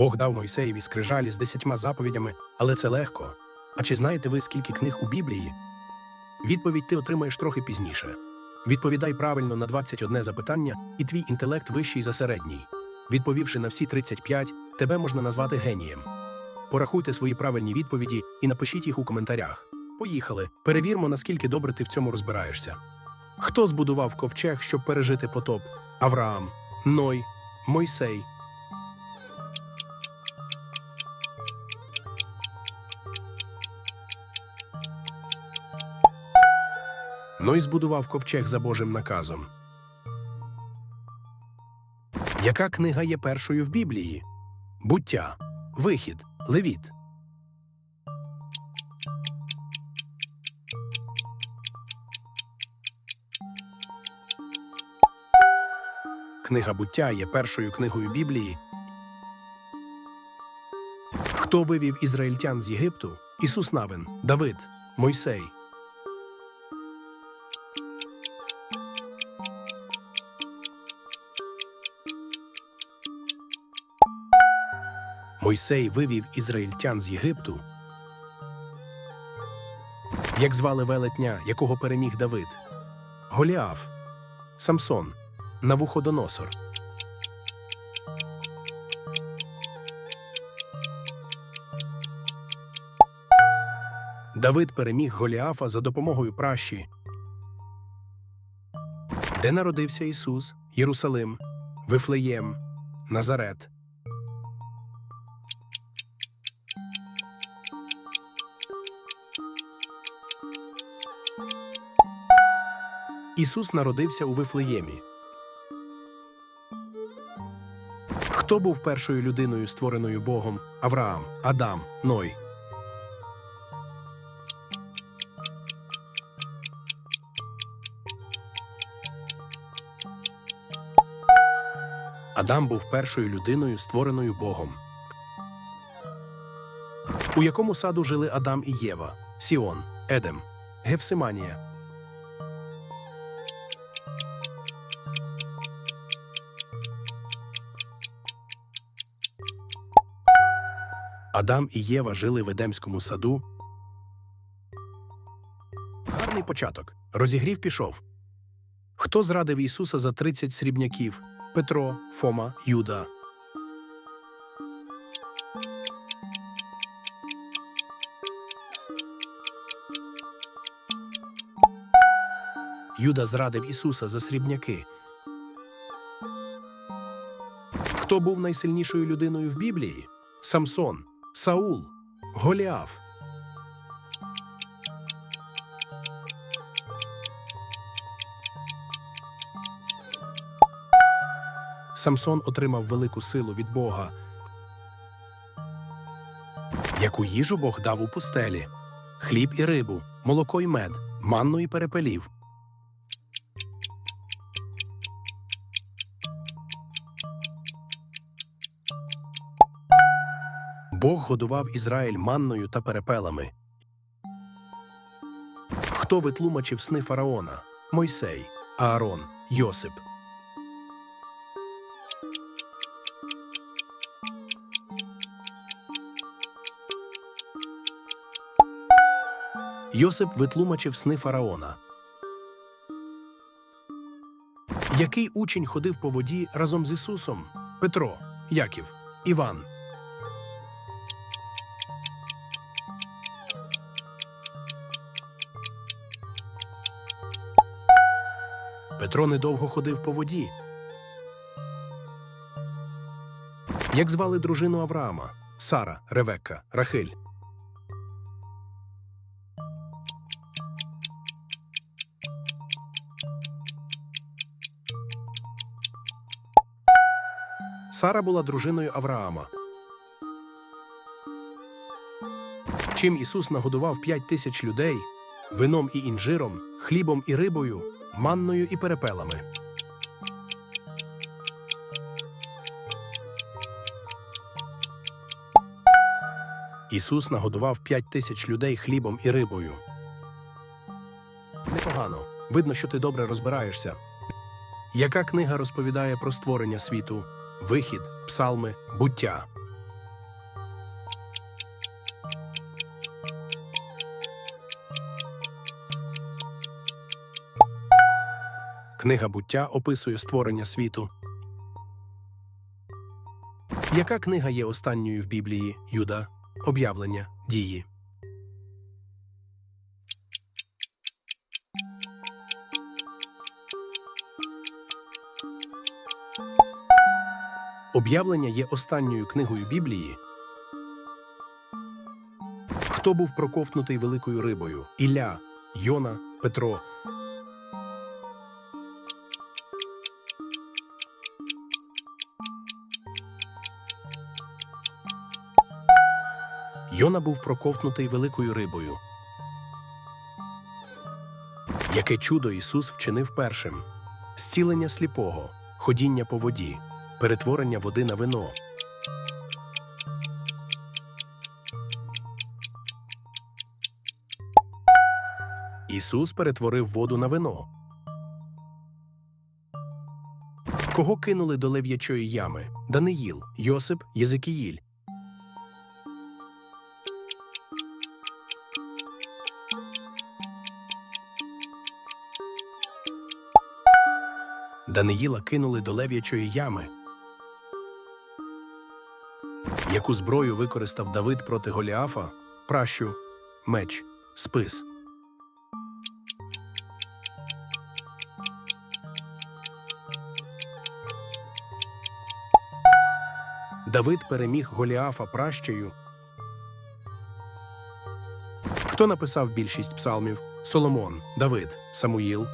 Бог дав Мойсеєві скрижалі з десятьма заповідями, але це легко. А чи знаєте ви, скільки книг у Біблії? Відповідь ти отримаєш трохи пізніше. Відповідай правильно на 21 запитання, і твій інтелект вищий за середній. Відповівши на всі 35, тебе можна назвати генієм. Порахуйте свої правильні відповіді і напишіть їх у коментарях. Поїхали. Перевірмо, наскільки добре ти в цьому розбираєшся. Хто збудував ковчег, щоб пережити потоп? Авраам, Ной, Мойсей. Ной збудував ковчег за Божим наказом. Яка книга є першою в Біблії? Буття, Вихід, Левіт. Книга буття є першою книгою Біблії. Хто вивів ізраїльтян з Єгипту? Ісус Навин, Давид, Мойсей. Мойсей вивів ізраїльтян з Єгипту. Як звали велетня, якого переміг Давид? Голіаф, Самсон, Навуходоносор. Давид переміг Голіафа за допомогою пращі. Де народився Ісус? Єрусалим, Вифлеєм, Назарет. Ісус народився у Вифлеємі. Хто був першою людиною, створеною Богом? Авраам, Адам, Ной. Адам був першою людиною, створеною Богом. У якому саду жили Адам і Єва? Сіон, Едем, Гефсиманія. Адам і Єва жили в Едемському саду. Гарний початок. Розігрів пішов. Хто зрадив Ісуса за 30 срібняків? Петро, Фома, Юда. Юда зрадив Ісуса за срібняки. Хто був найсильнішою людиною в Біблії? Самсон, Саул, Голіаф. Самсон отримав велику силу від Бога. Яку їжу Бог дав у пустелі? Хліб і рибу, молоко й мед, манну і перепелів. Бог годував Ізраїль манною та перепелами. Хто витлумачив сни фараона? Мойсей, Аарон, Йосип. Йосип витлумачив сни фараона. Який учень ходив по воді разом з Ісусом? Петро, Яків, Іван. Петро недовго ходив по воді. Як звали дружину Авраама? Сара, Ревекка, Рахиль. Сара була дружиною Авраама. Чим Ісус нагодував п'ять тисяч людей вином і інжиром, хлібом і рибою, манною і перепелами. Ісус нагодував п'ять тисяч людей хлібом і рибою. Непогано. Видно, що ти добре розбираєшся. Яка книга розповідає про створення світу? Вихід, псалми, буття. Книга буття описує створення світу. Яка книга є останньою в Біблії Юда? Об'явлення дії. Об'явлення є останньою книгою Біблії. Хто був проковтнутий великою рибою? Ілля, Йона, Петро. Йона був проковтнутий великою рибою. Яке чудо Ісус вчинив першим: зцілення сліпого, ходіння по воді, перетворення води на вино. Ісус перетворив воду на вино. Кого кинули до лев'ячої ями? Даниїл, Йосип, Єзикіїль. Даниїла кинули до лев'ячої ями. Яку зброю використав Давид проти Голіафа? Пращу, меч, спис. Давид переміг Голіафа пращею. Хто написав більшість псалмів? Соломон, Давид, Самуїл.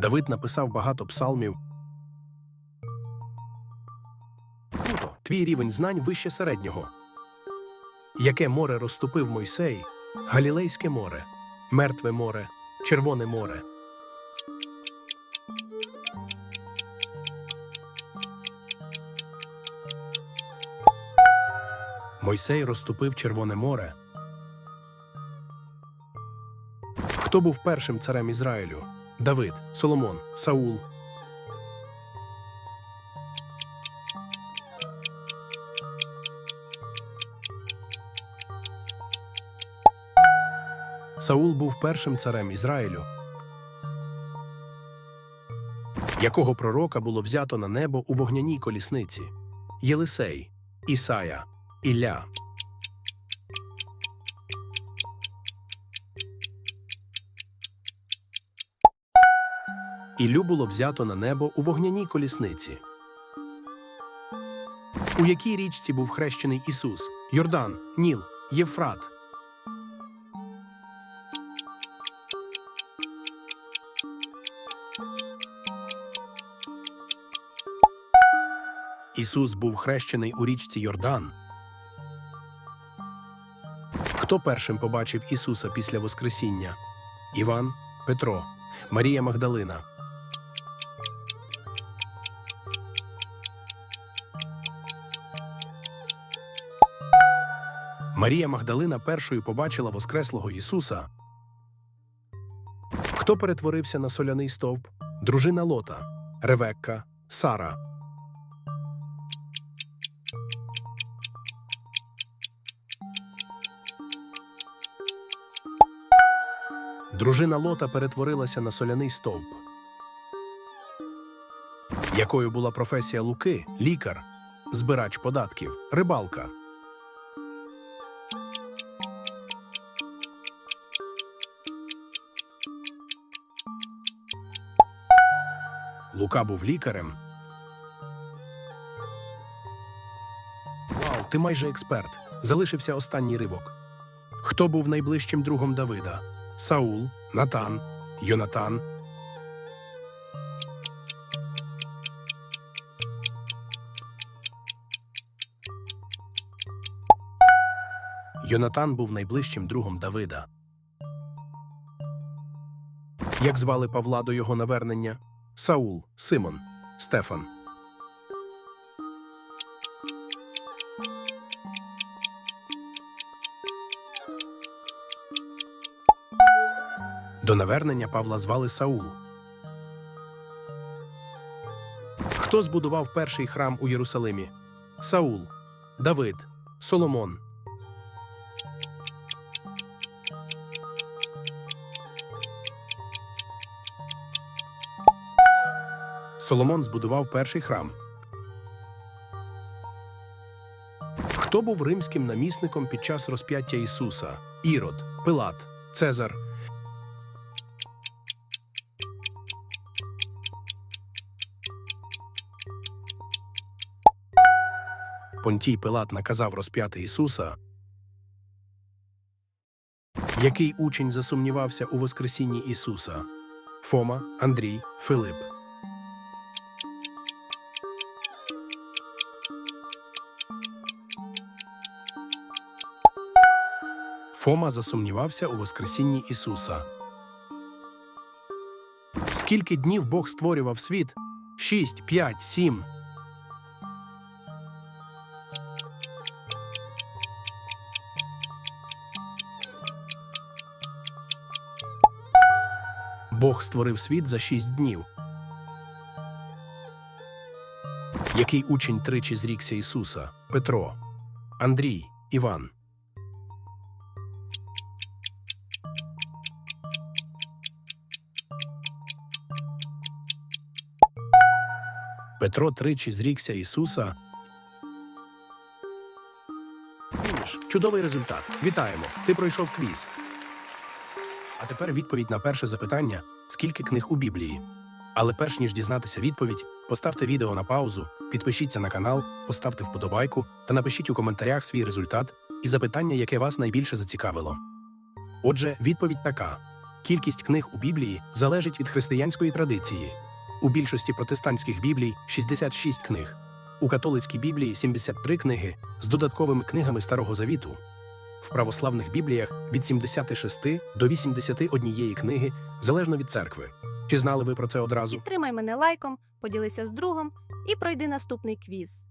Давид написав багато псалмів. Круто, твій рівень знань вище середнього. Яке море розступив Мойсей? Галілейське море, Мертве море, Червоне море. Мойсей розступив Червоне море. Хто був першим царем Ізраїлю? Давид, Соломон, Саул. Саул був першим царем Ізраїлю. Якого пророка було взято на небо у вогняній колісниці? Єлисей, Ісая, Ілля. Іллю було взято на небо у вогняній колісниці. У якій річці був хрещений Ісус? Йордан, Ніл, Євфрат. Ісус був хрещений у річці Йордан. Хто першим побачив Ісуса після Воскресіння? Іван, Петро, Марія Магдалина. Марія Магдалина першою побачила Воскреслого Ісуса. Хто перетворився на соляний стовп? Дружина Лота, Ревекка, Сара. Дружина Лота перетворилася на соляний стовп. Якою була професія Луки? Лікар, збирач податків, рибалка. Лука був лікарем. Вау, ти майже експерт. Залишився останній ривок. Хто був найближчим другом Давида? Саул, Натан, Йонатан. Йонатан був найближчим другом Давида. Як звали Павла до його навернення? Саул, Симон, Стефан. До навернення Павла звали Саул. Хто збудував перший храм у Єрусалимі? Саул. Давид, Соломон. Соломон збудував перший храм. Хто був римським намісником під час розп'яття Ісуса? Ірод, Пилат, Цезар. Понтій Пилат наказав розп'яти Ісуса. Який учень засумнівався у Воскресінні Ісуса? Фома, Андрій, Филип. Фома засумнівався у Воскресінні Ісуса. Скільки днів Бог створював світ? Шість, п'ять, сім. Бог створив світ за шість днів. Який учень тричі зрікся Ісуса? Петро, Андрій, Іван. Петро тричі зрікся Ісуса. Чудовий результат. Вітаємо! Ти пройшов квіз. А тепер відповідь на перше запитання: скільки книг у Біблії? Але перш ніж дізнатися відповідь, поставте відео на паузу, підпишіться на канал, поставте вподобайку та напишіть у коментарях свій результат і запитання, яке вас найбільше зацікавило. Отже, відповідь така: кількість книг у Біблії залежить від християнської традиції. У більшості протестантських біблій 66 книг, у католицькій біблії 73 книги з додатковими книгами Старого Завіту. В православних бібліях від 76 до 81 книги залежно від церкви. Чи знали ви про це одразу? Підтримай мене лайком, поділися з другом і пройди наступний квіз.